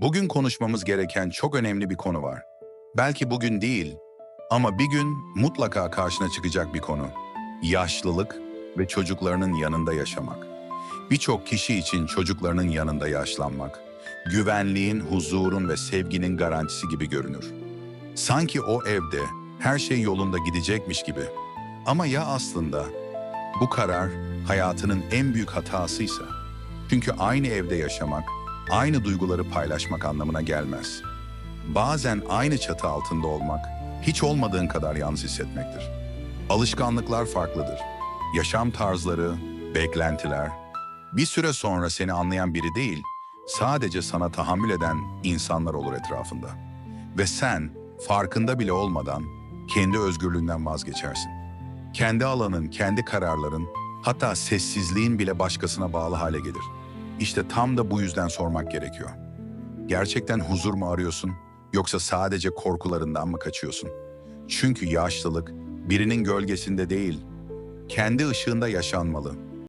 Bugün konuşmamız gereken çok önemli bir konu var. Belki bugün değil ama bir gün mutlaka karşına çıkacak bir konu. Yaşlılık ve çocuklarının yanında yaşamak. Birçok kişi için çocuklarının yanında yaşlanmak, güvenliğin, huzurun ve sevginin garantisi gibi görünür. Sanki o evde her şey yolunda gidecekmiş gibi. Ama ya aslında bu karar hayatının en büyük hatasıysa? Çünkü aynı evde yaşamak, aynı duyguları paylaşmak anlamına gelmez. Bazen aynı çatı altında olmak, hiç olmadığın kadar yalnız hissetmektir. Alışkanlıklar farklıdır. Yaşam tarzları, beklentiler, bir süre sonra seni anlayan biri değil, sadece sana tahammül eden insanlar olur etrafında. Ve sen farkında bile olmadan kendi özgürlüğünden vazgeçersin. Kendi alanın, kendi kararların, hatta sessizliğin bile başkasına bağlı hale gelir. İşte tam da bu yüzden sormak gerekiyor. Gerçekten huzur mu arıyorsun yoksa sadece korkularından mı kaçıyorsun? Çünkü yaşlılık birinin gölgesinde değil, kendi ışığında yaşanmalı.